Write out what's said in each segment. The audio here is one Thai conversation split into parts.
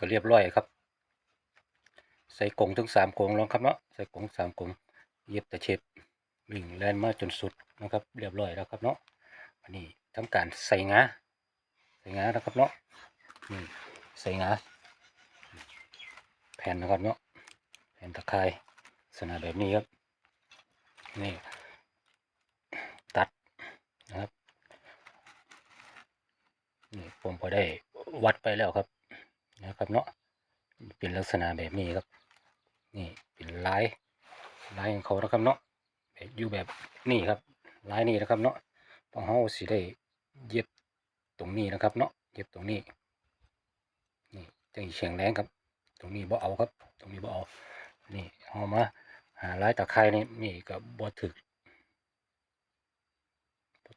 ก็เรียบร้อยครับ ใส่กงถึงสามกงล้วครับเนาะใส่กงสามกงเย็บแต่เช็ดวิ่งแลนมาจนสุดนะครับ เรียบร้อยแล้วครับเนาะอันนี้ทำการใส่งาใส่งานะครับเนาะนี่ใส่งาแผ่นนะครับเนาะแผ่นตะไคร้ลักษณะแบบนี้ครับนี่ตัดนะครับนี่ผมพอได้วัดไปแล้วครับ นะครับเนาะเป็นลักษณะแบบนี้ครับ นี่เป็นลายลายของเขานะครับเนาะแบบอยู่แบบนี้ครับลายนี้นะครับเนาะพอเฮาสิได้เย็บตรงนี้นะครับเนาะเย็บตรงนี้ นี่จังเฉียงแรงครับ ตรงนี้บ่เอาครับ ตรงนี้บ่เอา นี่เฮามาหาลายตะไคร้นี่นี่ก็บ่ถึก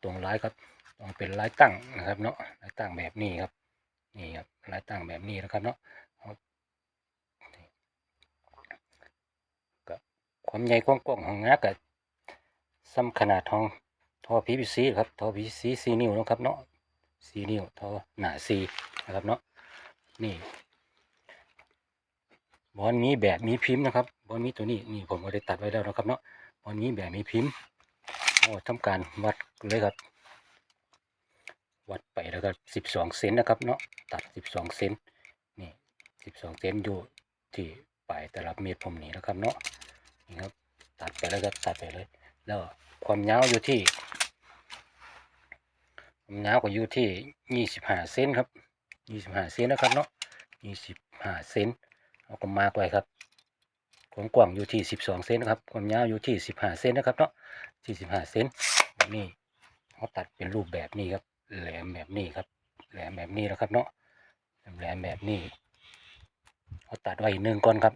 ตรงลายครับต้องเป็นลายตั้งนะครับเนาะลายตั้งแบบนี้ครับ นี่ครับลายตั้งแบบนี้นะครับเนาะเอานี่ก็ความใหญ่กว้างๆของงากับซ้ำขนาดของท่อ PVC ครับท่อ PVC 4นิ้วนะครับเนาะ4นิ้วทอหนา4นะครับเนาะนี่บอลมีแบบมีพิมพ์นะครับบอลมีตัวนี้นี่ผมก็ได้ตัดไว้แล้วนะครับเนาะบอลมีแบบมีพิมพ์โอ้ทำการวัดเลยครับ วัดไปแล้วก็สิบสองเซนนะครับเนาะตัดสิบสองเซนนี่สิบสองเซนอยู่ที่ปลายแต่ละเม็ดผมนี่นะครับเนาะนี่ครับตัดไปแล้วก็ตัดไปเลย แล้วความยาวอยู่ที่ความยาวก็อยู่ที่ยี่สิบห้าเซนครับยี่สิบห้าเซนนะครับเนาะยี่สิบห้าเซนเอาก็มากไว้ครับความกว้างอยู่ที่สิบสองเซนนะครับความยาวอยู่ที่สิบห้าเซนนะครับเนาะที่สิบห้าเซนแบบนี้เขาตัดเป็นรูปแบบนี้ครับ แหลมแบบนี้ครับ แหลมแบบนี้นะครับเนาะแหลมแบบนี้เอาตัดไว้หนึ่งก่อนครับ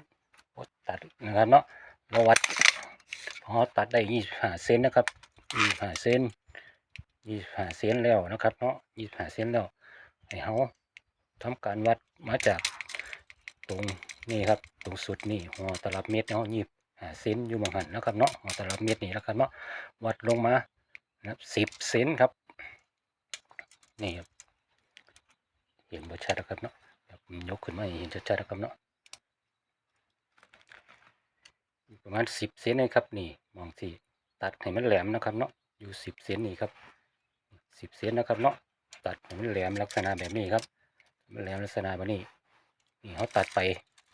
เอาตัดนะครับเนาะเราวัดพอตัดได้ยี่สิบห้าเซนนะครับยี่สิบห้าเซนยี่สิบห้าเซนแล้วนะครับเนาะยี่สิบห้าเซนแล้วให้เขาทำการวัดมาจากตรงนี้ครับ ตรงสุดนี่หัวตลับเม็ดเนาะยี่สิบห้าเซนอยู่บางหันนะครับเนาะหัวตลับเม็ดนี่นะครับเนาะวัดลงมานะครับสิบเซนครับ นี่ครับเห็นบ่ชัดนะครับเนาะยกขึ้นมาเห็นชัดๆนะครับเนาะประมาณสิบเซนนะครับนี่มองที่ตัดให้มันแหลมนะครับเนาะอยู่สิบเซนนี่ครับสิบเซนนะครับเนาะตัดให้มันแหลมลักษณะแบบนี้ครับมันแหลมลักษณะแบบนี้นี่เขาตัดไป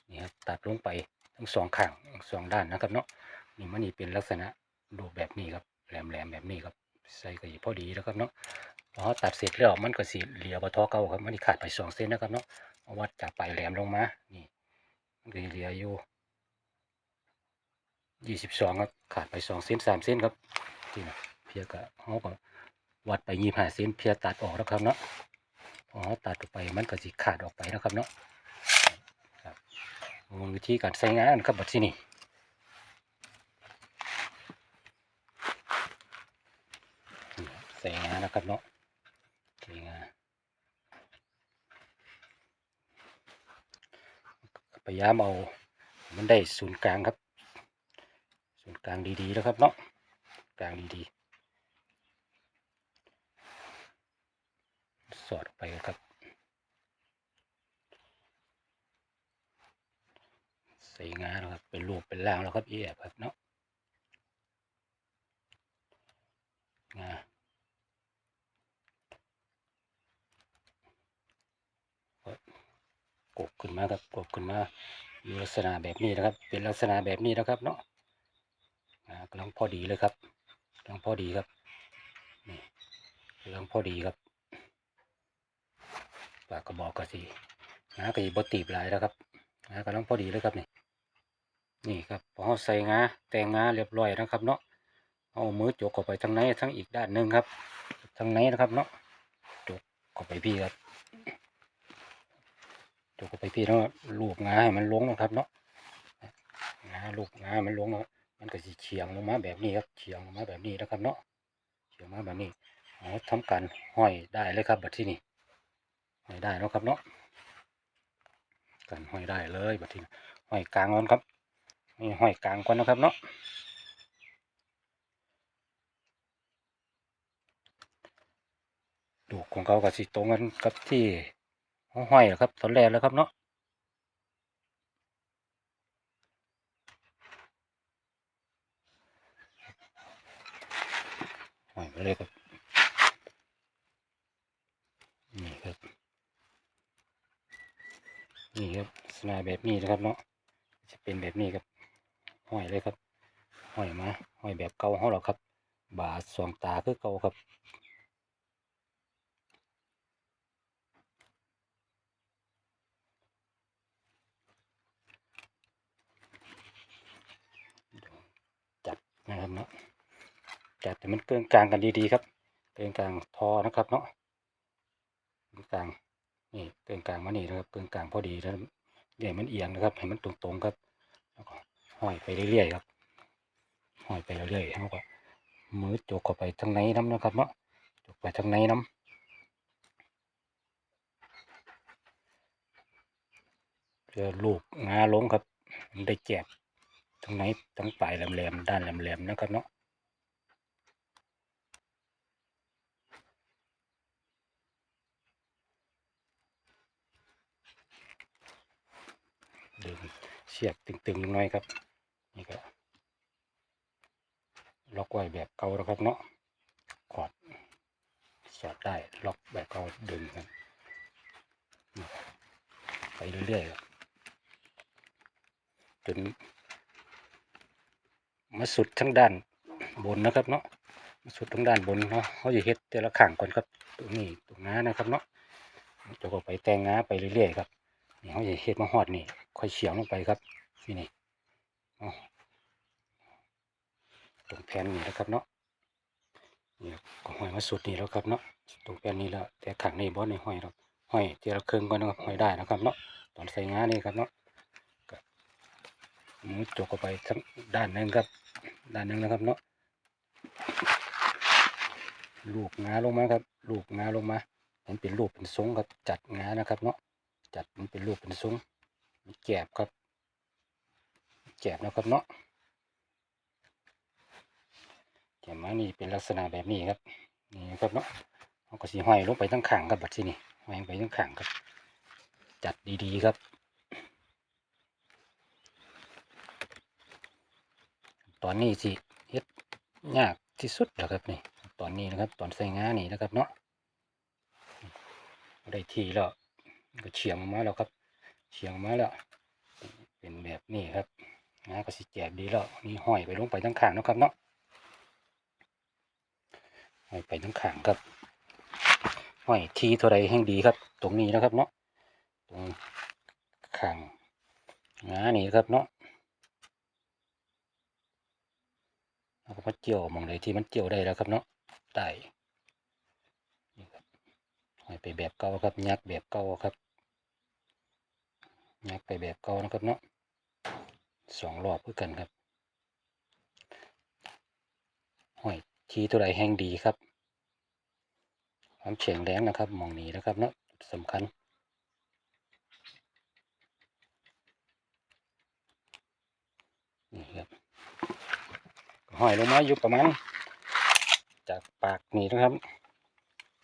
นี่ครับตัดลงไปทั้งสองข้างทั้งสองด้านนะครับเนาะนี่มันนี่เป็นลักษณะรูปแบบนี้ครับแหลมแหลมแบบนี้ครับใส่ก็อยู่พอดีแล้วครับเนาะ พอตัดเสร็จแล้วมันก็สิเหลียวบทอเก่าครับมันขาดไปสองเส้นนะครับเนาะวัดจากปลายแหลมลงมา นี่มันก็เหลียอยู่ยี่สิบสองครับขาดไปสองเส้นสามเส้นครับนี่นะเพียก็เขาก็วัดไปยี่ห้าเส้นเพียตัดออกแล้วครับเนาะพอเขาตัดออกไปมันก็สิขาดออกไปนะครับเนาะครับวิธีการใช้งานครับบัดที่นี่นี่ใส่งานนะครับเนาะ สวยงาม พยายามเอามันได้ศูนย์กลางครับ ศูนย์กลางดีๆแล้วครับเนาะกลางดีๆ สอดไปครับ ใส่งาแล้วครับ เป็นรูปเป็นร่างแล้วครับเอียบครับเนาะงา กบขึ้นมาครับกบขึ้นมาอยู่ลักษณะแบบนี้นะครับ เป็นลักษณะแบบนี้นะครับเนาะกำลังพอดีเลยครับกำลังพอดีครับนี่กำลังพอดีครับปากกระบอกกระสีนะกระสีบตีบหลายแล้วครับนะกำลังพอดีเลยครับนี่นี่ครับพอเราใส่งาแต่งงาเรียบร้อยนะครับเนาะเอามือจกเข้าไปทางในทั้งอีกด้านหนึ่งครับทางในนะครับเนาะจกเข้าไปพี่ครับ จกเข้าไปพี่แล้วลูกงาให้มันลงนะครับเนาะงาลูกงามันลงนะมันก็สิเฉียงลงมาแบบนี้ครับเฉียงลงมาแบบนี้นะครับเนาะเฉียงมาแบบนี้เอาทำการห้อยได้เลยครับบัดที่นี่ห้อยได้แล้วครับเนาะกันห้อยได้เลยบัดที่นี่ห้อยกลางก่อนครับนี่ห้อยกลางก่อนนะครับเนาะดูของเขากับสิตรงกันกับที่ ห้อยครับสนแลแล้วครับเนาะห้อยไปเลยครับ นี่ครับ นี่ครับสไตล์แบบนี้นะครับเนาะ จะเป็นแบบนี้ครับห้อยเลยครับห้อยมาห้อยแบบเก่ห้อาหรอครับ บาสองตาคือเก่าครับ นะครับเนาะจัดแต่มันเกินกลางกันดีๆครับ เกินกลางทอนะครับเนาะเกินกลางนี่เกินกลางมานี่นะครับ เกินกลางพอดีแล้วเดี๋ยวมันเอียงนะครับ ให้มันตรงๆครับแล้วก็ห้อยไปเรื่อยๆครับห้อยไปเรื่อยๆเขาก็มือจกเข้าไปทางในน้ำนะครับเนาะจกไปทางในน้ำเพื่อลูกงาลงครับมันได้แจบ ทั้งในทั้งปลายแหลมๆด้านแหลมๆนะครับเนาะดึงเสียบตึงๆหน่อยครับนี่ก็ล็อกไว้แบบเก่าแล้วครับเนาะกอดสอดได้ล็อกแบบเก่าดึงครับนี่ไปเรื่อยๆจน มาสุดทั้งด้านบนนะครับเนาะมาสุดทั้งด้านบนเนาะเขาจะเฮ็ดแต่ละขังก่อนครับตรงนี้ตรงน้านะครับเนาะจะก็ไปแต่งงาไปเรื่อยๆครับนี่เขาจะเฮ็ดมาหอดนี่ค่อยเฉียงลงไปครับนี่นี่ตรงแผ่นนี่นะครับเนาะนี่ก็ห้อยมาสุดนี่แล้วครับเนาะตรงแผ่นนี้แล้วแต่ขังนี่บอสในห้อยเราห้อยเทีละครึ่องก่อนนะครับห้อยได้นะครับเนาะตอนใส่งานี่ครับเนาะก็มือจกไปทั้งด้านนึงครับ ด้านหนึ่งนะครับเนาะลูกงาลงมาครับ ลูกงาลงมา เห็นเป็นรูปเป็นทรงครับ จัดงานะครับเนาะจัดมันเป็นรูปเป็นซุ้มมีแกบครับแกบนะครับเนาะแกบมานี่เป็นลักษณะแบบนี้ครับนี่ครับเนาะเอาก็สีห้อยลงไปทั้งขังครับบัดที่นี่ห้อยไปทั้งขังครับ จัดดีๆครับ ตอนนี้สิเฮ็ดยากที่สุดแล้วครับนี่ ตอนนี้นะครับ ตอนใส่งานี่นะครับเนาะได้ทีแล้วก็เฉียงออกมาแล้วครับเฉียงออกมาแล้ว เป็นแบบนี้ครับงาก็สิแจกดีแล้วนี่ห้อยไปลงไปทั้งข้างนะครับเนาะห้อยไปทั้งข้างครับห้อยทีเท่าไรแห่งดีครับ ตรงนี้นะครับเนาะตรงข้างงานี่ครับเนาะแล้วก็ มาเจียวมองใดที่มันเจียวได้แล้วครับเนาะได้นี่ครับห้อยไปแบบเก่าครับยักแบบเก่าครับยักไปแบบเก่านะครับเนาะสองรอบเพื่อกันครับห้อยทีตัวใดแห้งดีครับความเฉียงแรงนะครับมองนี้นะครับเนาะสำคัญนี่ครับ ห้อยลงมาอยู่ประมาณจากปากนี่นะครับ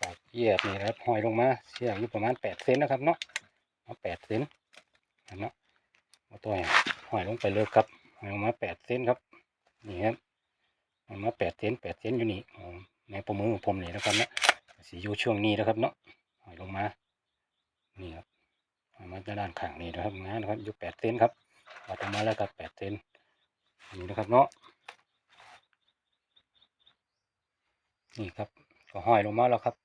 ปากเหยียบนี่นะครับห้อยลงมาเสียอยู่ประมาณแปดเซนนะครับเนาะเอาแปดเซนเนาะเอาตัวห้อยลงไปเลยครับห้อยลงมาแปดเซนครับนี่ครับหอยมาแปดเซนแปดเซนอยู่นี่อ๋อในประมือของผมนี่นะครับเนาะสีอยู่ช่วงนี้นะครับเนาะห้อยลงมา นี่ครับหอยมาด้านข้างนี่นะครับงานนะครับอยู่แปดเซนครับวัดออกมาแล้วครับแปดเซนนี่นะครับเนาะ นี่ครับ ก็ห้อยลงมาแล้วครับ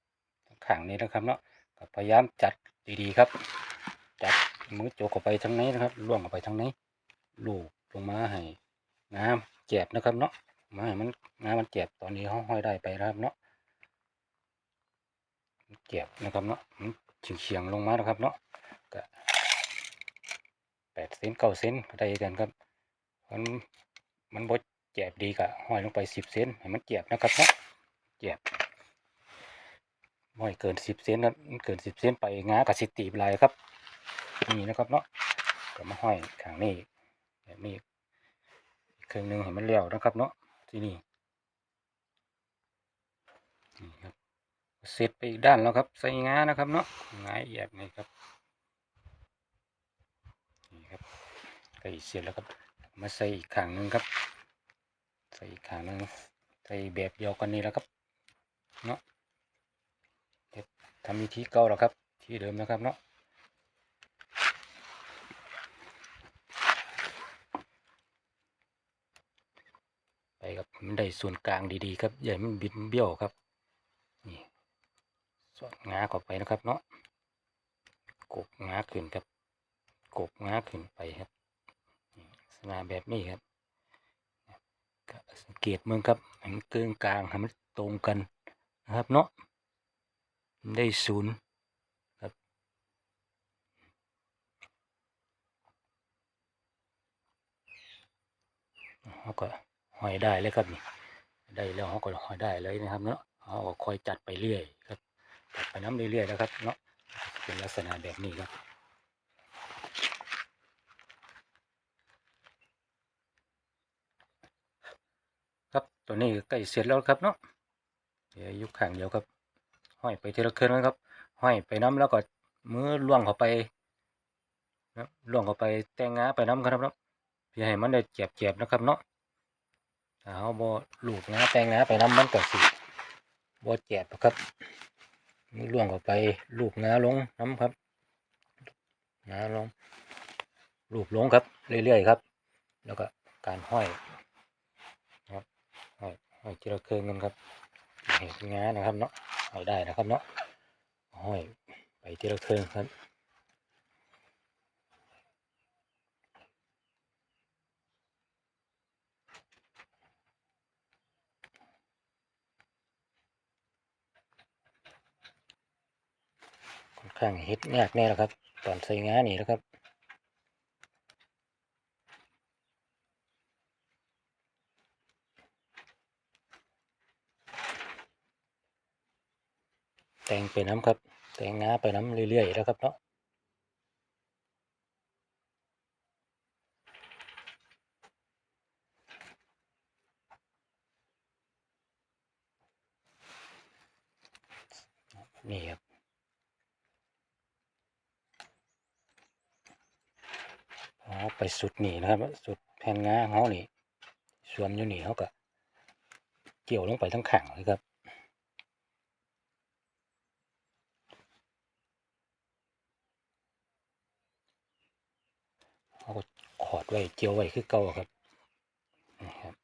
ข้างนี้นะครับเนาะก็พยายามจัดดีๆครับ จับมือโจกออกไปทางนี้นะครับล่วงออกไปทางนี้ ลูกลงมาให้น้ำแจบนะครับเนาะมาให้มันน้ำมันแจบตอนนี้เขาห้อยได้ไปนะครับเนาะแจบนะครับเนาะเฉียงเฉียงๆลงมานะครับเนาะก็แปดเซนเก้าเซนได้กันครับมันมันบดแจบดีกะห้อยลงไปสิบเซนให้มันแจบนะครับเนาะ แจบห้อยเกินสิบเซนนะมันเกินสิบเซนไปงากับสิตีบลายครับ นี่นะครับเนาะก็มาห้อยข้างนี้แบบนี้อีกเครื่องหนึ่งให้มันเลี้ยวนะครับเนาะที่นี่นี่ครับเสร็จไปอีกด้านแล้วครับใส่งานะครับเนาะงาเหยียบนี่ครับนี่ครับก็อีกเสร็จแล้วครับ มาใส่อีกข้างหนึ่งครับ ใส่อีกข้างหนึ่งใส่แบบเดียวกันนี่แล้วครับ เนาะเฮ็ดทำวิธีเก่าแล้วครับ ที่เดิมนะครับเนาะไปครับมันได้ส่วนกลางดีๆครับอย่าให้มันบิดเบี้ยวครับนี่สอดงาเข้าไปนะครับเนาะกบงาขึ้นครับกบงาขึ้นไปครับนี่ลักษณะแบบนี้ครับสังเกตเมืองครับให้มันเกินกลางให้มันตรงกัน นะครับเนาะได้ศูนย์ครับเขาก็หอยได้เลยครับนี่ได้แล้วเขาก็หอยได้เลยนะครับเนาะเขาก็คอยจัดไปเรื่อยครับจัดไปน้ำเรื่อยๆนะครับเนาะเป็นลักษณะแบบนี้ครับครับตัวนี้ใกล้เสร็จแล้วครับเนาะ เดี๋ยวยุคขังเดียวครับห้อยไปทีละเครื่องนะครับห้อยไปน้ำแล้วก็มือล่วงเข้าไปนะล่วงเข้าไปแตงงาไปน้ำครับเนาะเพื่อให้มันได้เจ็บๆนะครับเนาะถ้าเอาบ่ลูกงาแตงงาไปน้ำมันก็สิบ่เจ็บครับมือล่วงเข้าไปลูกงาลงน้ำครับงาลงลูกลงครับเรื่อยๆครับ แล้วก็การห้อยครับห้อยห้อยทีละเครื่องกันครับ งานนะครับเนาะห้อยได้นะครับเนาะห้อยไปทีละเครื่องครับค่อนข้างเฮ็ดยากแน่แล้วครับ ตอนใส่งานี่นะครับ แต่งไปน้ำครับ แต่งงาไปน้ำเรื่อยๆแล้วครับเนาะนี่ครับอ๋อไปสุดนี่นะครับ สุดแผ่นงาเขานี่ส่วนอยู่นี่เขาก็เกี่ยวลงไปทั้งขังเลยครับ เขาก็ขอดไว้เจียวไว้คือเก่าครับนี่ครับ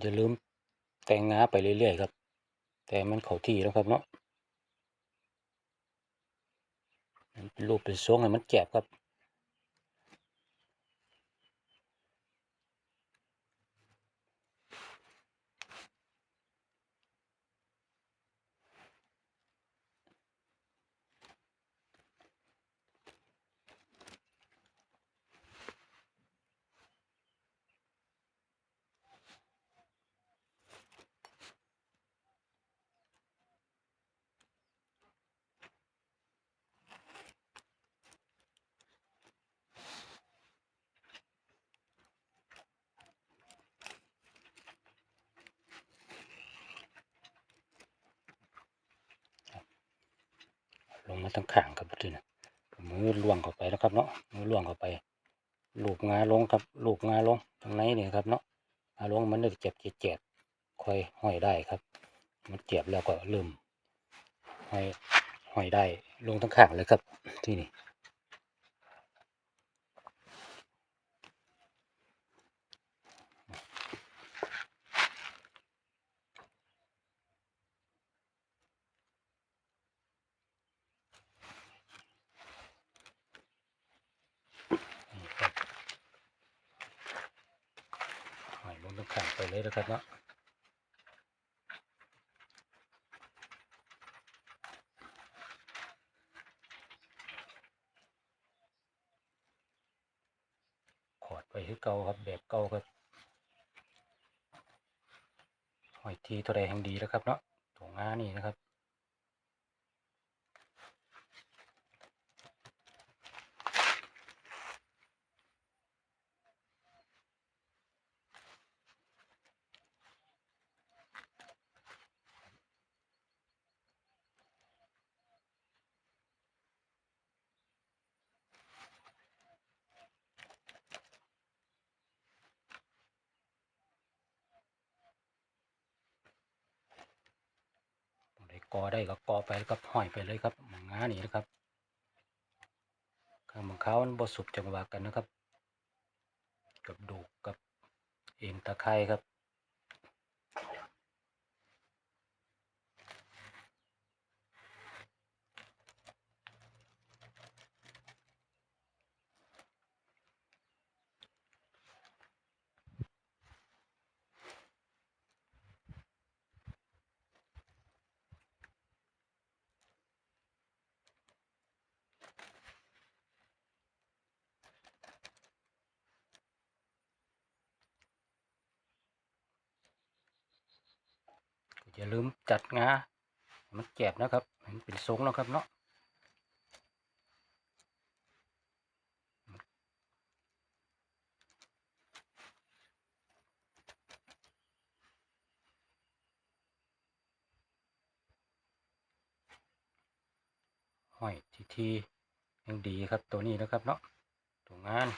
อย่าลืมแต่งงาไปเรื่อยๆครับ แต่มันเข้าที่แล้วครับเนาะเป็นรูปเป็นทรงให้มันแก็บครับ ลงมาทั้งข้างครับทีนะมือล่วงเข้าไปแล้วครับเนาะมือล่วงเข้าไปลูกงาลงครับลูกงาลงทางในเนี่ยครับเนาะงาลงมันจะเจ็บเจ็บค่อยห้อยได้ครับ มันเจ็บแล้วก็ลืมห้อยห้อยได้ลงทั้งข้างเลยครับที่นี่นี่ครับห้อยลงทั้งข้างไปเลยนะครับเนาะ คือเก่าครับแบบเก่าครับ หอยทีตัวใดแห่งดีแล้วครับเนาะตรงงานี่นะครับ อได้ก็กอไปแล้วก็ห้อยไปเลยครับมังงานี่นะครับข้างบังเขามันบสุบจังหวะกันนะครับ กับดูกกับเอ็นตะไคร้ครับ จัดงามันแก็บนะครับ มันเป็นทรงนะครับเนาะห้อยทีทียังดีครับตัวนี้นะครับเนาะตัวงาน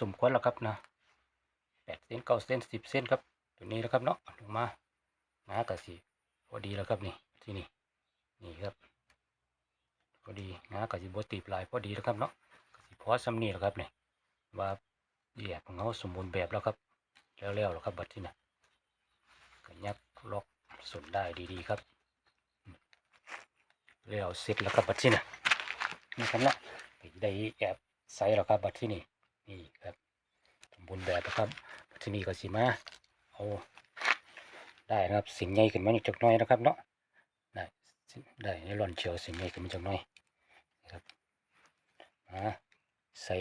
สมควรแล้วครับนะแปดเส้นเก้าเส้นสิบเส้นครับตัวนี้นะครับเนาะลงมาหนากระสีพอดีแล้วครับนี่ที่นี่นี่ครับพอดีหนากระสีบตีปลายพอดีแล้วครับเนาะกระสีพอซ้ำนี่แล้วครับนี่ว่าเหยียบของเขาสมบูรณ์แบบแล้วครับ แล้วแล้วแล้วครับบัดที่น่ะก็ยักล็อกส่วนได้ดีๆครับแล้วเสร็จแล้วครับบัดที่น่ะนี่ครับเนาะได้แอบใส่แล้วครับบัดที่นี่ นี่ครับสมบูรณ์แบบนะครับที่นี่ก็สิมาเอาได้นะครับสิ่งใหญ่ขึ้นมาอีกจักหน่อยนะครับเนาะได้ได้ในร่อนเชียวสิ่งใหญ่ขึ้นมาจักหน่อยนะครับมาใส่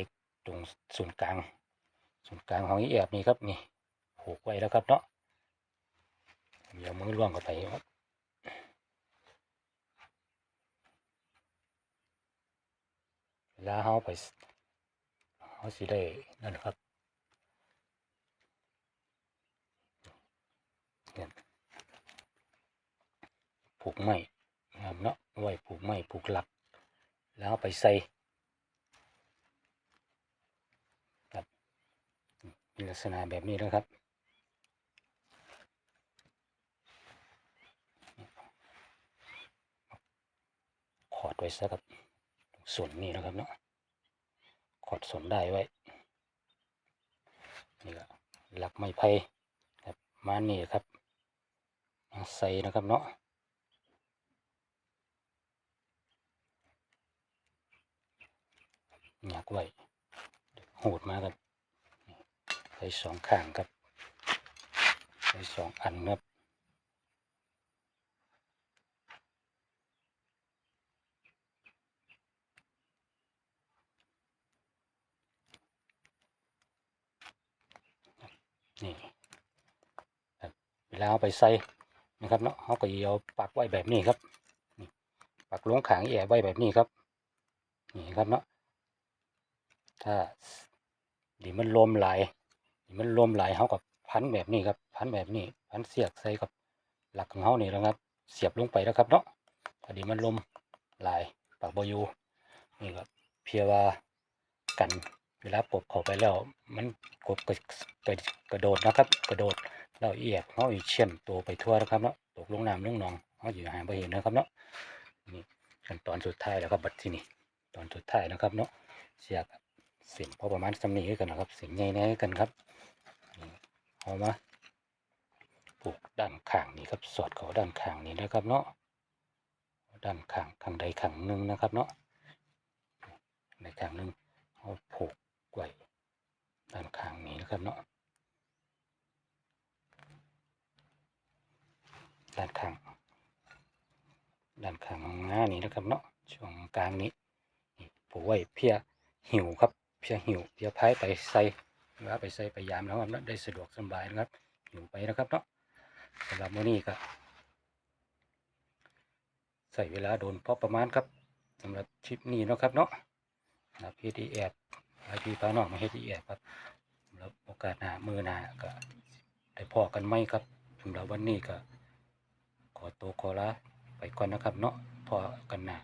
ตรงศูนย์กลางศูนย์กลางของอีแอบนี่ครับนี่ผูกไว้แล้วครับเนาะเดี๋ยวมือล่วงเข้าไปครับเวลาเขาไป เขาสิได้นั่นครับเนี่ยผูกไม้นะครับเนาะไว้ผูกไม้ผูกหลัก แล้วไปใส่ครับมีลักษณะแบบนี้นะครับขอดไว้ซะครับส่วนนี้นะครับเนาะ อดสนได้ไว้นี่ก็หลักไม้ไผ่ครับมานี่ครับใส่นะครับเนาะหยักไว้หูดมาครับใส่สองข้างครับใส่สองอันครับ นี่ครับ เวลาเอาไปใส่นะครับเนาะเขาก็เอาปักไว้แบบนี้ครับนี่ปักลงขางแอบไว้แบบนี้ครับนี่ครับเนาะถ้าดีมันลมไหลดีมันลมไหลเขากับพันแบบนี้ครับพันแบบนี้พันเสียกใส่กับหลักของเขานี่นะครับ เสียบลงไปแล้วครับเนาะพอดีมันลมไหลายปักบอยูนี่ครับเพียว่ากันเวลาปบเข้าไปแล้ว มันกบกระโดดนะครับ กระโดด เราเอียบเขาอีเชี่ยมตัวไปทั่วนะครับเนาะตกลงน้ำลงหนองเขาอยู่ห่างไปเห็นนะครับเนาะนี่ขั้นตอนสุดท้ายแล้วครับบัดที่นี่ตอนสุดท้ายนะครับเนาะเสียบเส้นพอประมาณสำนีกันนะครับเส้นใหญ่แน่กันครับนี่เอามาปลูกด้านข้างนี้ครับสอดเขาด้านข้างนี้นะครับเนาะด้านข้างข้างใดข้างหนึ่งนะครับเนาะในข้างหนึ่งเอาผูกไว้ด้านข้างนี้นะครับเนาะ ด้านข้างด้านข้างหน้านี้นะครับเนาะช่วงกลางนี้ผูกไว้เพียหิวครับเพียหิวเพียพายไปใส่เวลาไปใส่ไปยามแล้วครับเนาะได้สะดวกสบายนะครับหิวไปนะครับเนาะสำหรับมื้อนี้ก็ใส่เวลาโดนพอประมาณครับสำหรับคลิปนี้เนาะครับเนาะนะพีดีแอดไอพีพานองมาเฮดีแอดครับสำหรับโอกาสหน้ามือหน้าก็ได้พอกันไหมครับสำหรับวันนี้ก็ อตัวขอลาไปก่อนนะครับ เนาะพอกันหนะ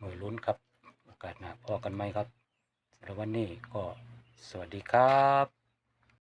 มือลุ้นครับ โอกาสหนาพอกันไหมครับสำหรับวันนี้ก็สวัสดีครับ